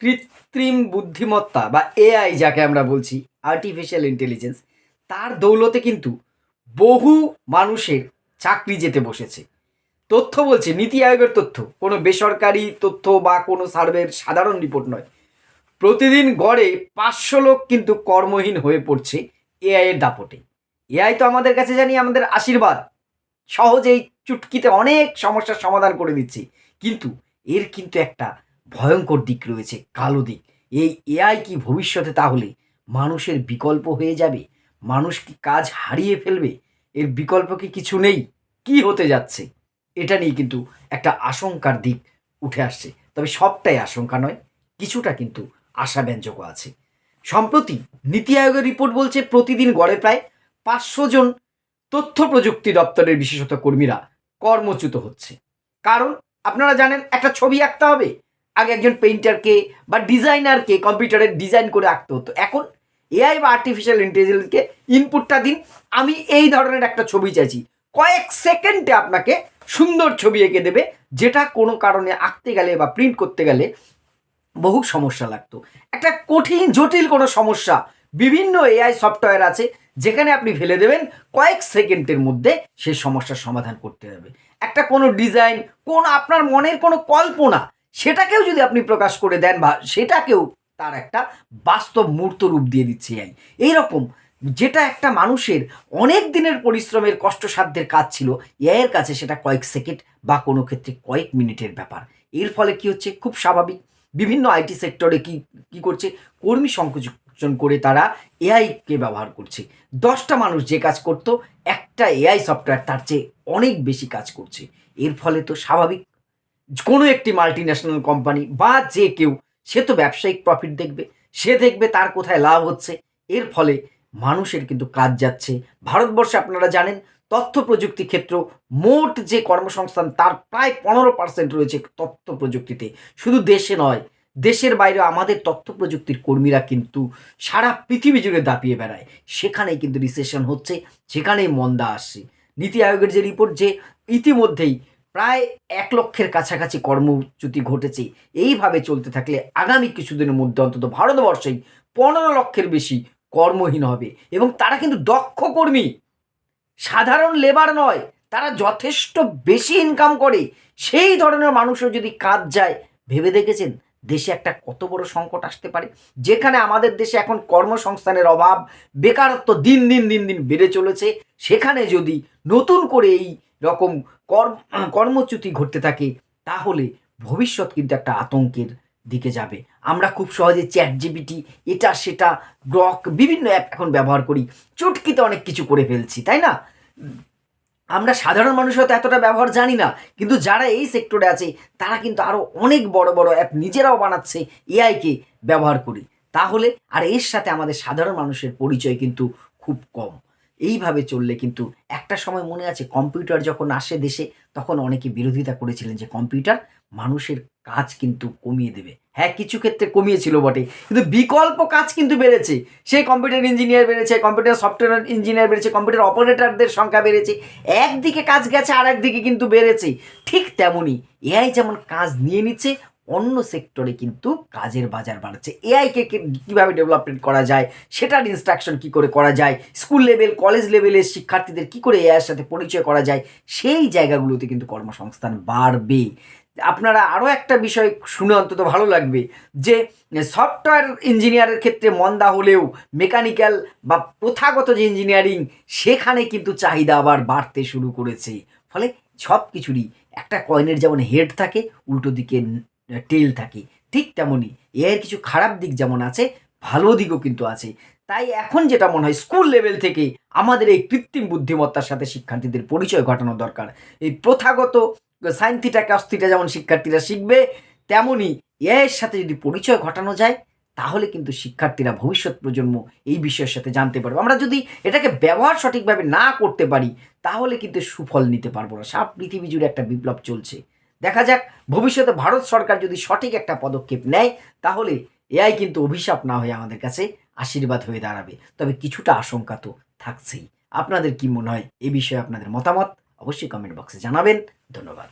কৃত্রিম বুদ্ধিমত্তা বা এআই যাকে আমরা বলছি আর্টিফিশিয়াল ইন্টেলিজেন্স তার দৌলতে কিন্তু বহু মানুষের চাকরি যেতে বসেছে। তথ্য বলছে, নীতি আয়োগের তথ্য, কোনো বেসরকারি তথ্য বা কোনো সার্ভের সাধারণ রিপোর্ট নয়। প্রতিদিন গড়ে পাঁচশো লোক কিন্তু কর্মহীন হয়ে পড়ছে এআই এর দাপটে। এআই তো আমাদের কাছে জানি, আমাদের আশীর্বাদ। সহজেই চুটকিতে অনেক সমস্যার সমাধান করে দিচ্ছে। কিন্তু এর কিন্তু একটা ভয়ঙ্কর দিক রয়েছে, কালো দিক। এই এআই কি ভবিষ্যতে তাহলে মানুষের বিকল্প হয়ে যাবে? মানুষ কি কাজ হারিয়ে ফেলবে? এর বিকল্প কি কিছু নেই? কি হতে যাচ্ছে? এটা নিয়ে কিন্তু একটা আশঙ্কার দিক উঠে আসছে। তবে সবটাই আশঙ্কা নয়, কিছুটা কিন্তু আশাব্যঞ্জকও আছে। সম্প্রতি নীতি আয়োগের রিপোর্ট বলছে প্রতিদিন গড়ে প্রায় পাঁচশো জন তথ্য প্রযুক্তি দপ্তরের বিশেষত কর্মীরা কর্মচ্যুত হচ্ছে। কারণ আপনারা জানেন, একটা ছবি আঁকতে হবে। আগে একজন পেইন্টারকে বা ডিজাইনারকে কম্পিউটারে ডিজাইন করে আঁকতে হতো। এখন এআই বা আর্টিফিশিয়াল ইন্টেলিজেন্সকে ইনপুটটা দিন। আমি এই ধরনের একটা ছবি চাইছি। কয়েক সেকেন্ডে আপনাকে সুন্দর ছবি এঁকে দেবে, যেটা কোনো কারণে আঁকতে গেলে বা প্রিন্ট করতে গেলে বহু সমস্যা লাগতো। একটা কঠিন, জটিল কোনো সমস্যা বিভিন্ন এআই সফটওয়্যার আছে, যেখানে আপনি ফেলে দেবেন, কয়েক সেকেন্ডের মধ্যে সেই সমস্যার সমাধান করতে হবে। একটা কোনো ডিজাইন কোন আপনার মনের কোনো কল্পনা সেটাকেও যদি আপনি প্রকাশ করে দেন বা সেটাকেও তার একটা বাস্তব মূর্ত রূপ দিয়ে দিচ্ছে এআই। এইরকম যেটা একটা মানুষের অনেক দিনের পরিশ্রমের কষ্টসাধ্যের কাজ ছিল, এআইয়ের কাছে সেটা কয়েক সেকেন্ড বা কোনো ক্ষেত্রে কয়েক মিনিটের ব্যাপার। এর ফলে কি হচ্ছে? খুব স্বাভাবিক। বিভিন্ন আইটি সেক্টরে কি কি করছে? কর্মী সংকোচন করে তারা এআইকে ব্যবহার করছে। দশটা মানুষ যে কাজ করতো, একটা এআই সফটওয়্যার তার চেয়ে অনেক বেশি কাজ করছে। এর ফলে তো স্বাভাবিক কোনো একটি মাল্টি ন্যাশনাল কোম্পানি বা যে কেউ, সে তো ব্যবসায়িক প্রফিট দেখবে। সে দেখবে তার কোথায় লাভ হচ্ছে। এর ফলে মানুষের কিন্তু কাজ যাচ্ছে। ভারতবর্ষে আপনারা জানেন, তথ্য প্রযুক্তি ক্ষেত্র মোট যে কর্মসংস্থান, তার প্রায় পনেরো পার্সেন্ট রয়েছে তথ্য প্রযুক্তিতে। শুধু দেশে নয়, দেশের বাইরে আমাদের তথ্য প্রযুক্তির কর্মীরা কিন্তু সারা পৃথিবী জুড়ে দাপিয়ে বেড়ায়। সেখানেই কিন্তু রিসেশন হচ্ছে, সেখানেই মন্দা আসছে। নীতি আয়োগের যে রিপোর্ট যে ইতিমধ্যেই প্রায় এক লক্ষের কাছাকাছি কর্মচ্যুতি ঘটেছে। এইভাবে চলতে থাকলে আগামী কিছুদিনের মধ্যে অন্তত ভারতবর্ষেই পনেরো লক্ষের বেশি কর্মহীন হবে এবং তারা কিন্তু দক্ষ কর্মী। সাধারণ লেবার নয়, তারা যথেষ্ট বেশি ইনকাম করে। সেই ধরনের মানুষও যদি কাজ যায়, ভেবে দেখেছেন? দেশে একটা কত বড় সংকট আসতে পারে? যেখানে আমাদের দেশে এখন কর্মসংস্থানের অভাব, বেকারত্ব দিন দিন দিন দিন বেড়ে চলেছে, সেখানে যদি নতুন করে এই রকম কর্ম কর্মচ্যুতি ঘটতে থাকে, তাহলে ভবিষ্যৎ কিন্তু একটা আতঙ্কের দিকে যাবে। আমরা খুব সহজে চ্যাট জিবিটি এটা, সেটা গ্রক বিভিন্ন অ্যাপ এখন ব্যবহার করি। চুটকিতে অনেক কিছু করে ফেলছি, তাই না? আমরা সাধারণ মানুষ হয়তো এতটা ব্যবহার জানি না, কিন্তু যারা এই সেক্টরে আছে, তারা কিন্তু আরও অনেক বড় বড় অ্যাপ নিজেরাও বানাচ্ছে এআইকে ব্যবহার করি। তাহলে, আর এর সাথে আমাদের সাধারণ মানুষের পরিচয় কিন্তু খুব কম। এইভাবে চললে কিন্তু একটা সময় মনে আছে কম্পিউটার যখন আসে দেশে, তখন অনেকে বিরোধিতা করেছিলেন যে কম্পিউটার মানুষের কাজ কিন্তু কমিয়ে দেবে। হ্যাঁ কিছু ক্ষেত্রে কমিয়েছিল বটে, কিন্তু বিকল্প কাজ কিন্তু বেড়েছে। সেই কম্পিউটার ইঞ্জিনিয়ার বেড়েছে, কম্পিউটার সফটওয়্যার ইঞ্জিনিয়ার বেড়েছে, কম্পিউটার অপারেটরদের সংখ্যা বেড়েছে, একদিকে কাজ গেছে আর একদিকে কিন্তু বেড়েছে। ঠিক তেমনই এআই যেমন কাজ নিয়ে নিচ্ছে অন্য সেক্টরে কিন্তু কাজের বাজার বাড়ছে। এআইকে কীভাবে ডেভেলপমেন্ট করা যায়, সেটার ইনস্ট্রাকশন কী করে করা যায় স্কুল লেভেল কলেজ লেভেলের শিক্ষার্থীদের কী করে এআইয়ের সাথে পরিচয় করা যায়, সেই জায়গাগুলোতে কিন্তু কর্মসংস্থান বাড়বে। আপনারা আরও একটা বিষয় শুনে অন্তত ভালো লাগবে, যে সফটওয়্যার ইঞ্জিনিয়ারের ক্ষেত্রে মন্দা হলেও মেকানিক্যাল বা প্রথাগত যে ইঞ্জিনিয়ারিং সেখানে কিন্তু চাহিদা আবার বাড়তে শুরু করেছে। ফলে সব কিছুরই একটা কয়েনের যেমন হেড থাকে, উল্টো দিকে টেল থাকে। ঠিক তেমনই। এর কিছু খারাপ দিক যেমন আছে, ভালো দিকও কিন্তু আছে। তাই এখন যেটা মনে হয় স্কুল লেভেল থেকে আমাদের এই কৃত্রিম বুদ্ধিমত্তার সাথে শিক্ষার্থীদের পরিচয় ঘটানো দরকার। এই প্রথাগত সাইন কাস্তিটা যেমন শিক্ষার্থীরা শিখবে, তেমনই এর সাথে যদি পরিচয় ঘটানো যায়, তাহলে কিন্তু শিক্ষার্থীরা ভবিষ্যৎ প্রজন্ম এই বিষয়ের সাথে জানতে পারবে। আমরা যদি এটাকে ব্যবহার সঠিকভাবে না করতে পারি, তাহলে কিন্তু সুফল নিতে পারব না। সারা পৃথিবী জুড়ে একটা বিপ্লব চলছে। দেখা যাক, ভবিষ্যতে ভারত সরকার যদি সঠিক একটা পদক্ষেপ নেয়, তাহলে এআই কিন্তু অভিশাপ না হয়ে আমাদের কাছে আশীর্বাদ হয়ে দাঁড়াবে। তবে কিছুটা আশঙ্কা তো থাকছেই। আপনাদের কি মনে হয়? এ বিষয়ে আপনাদের মতামত অবশ্যই কমেন্ট বক্সে জানাবেন। ধন্যবাদ।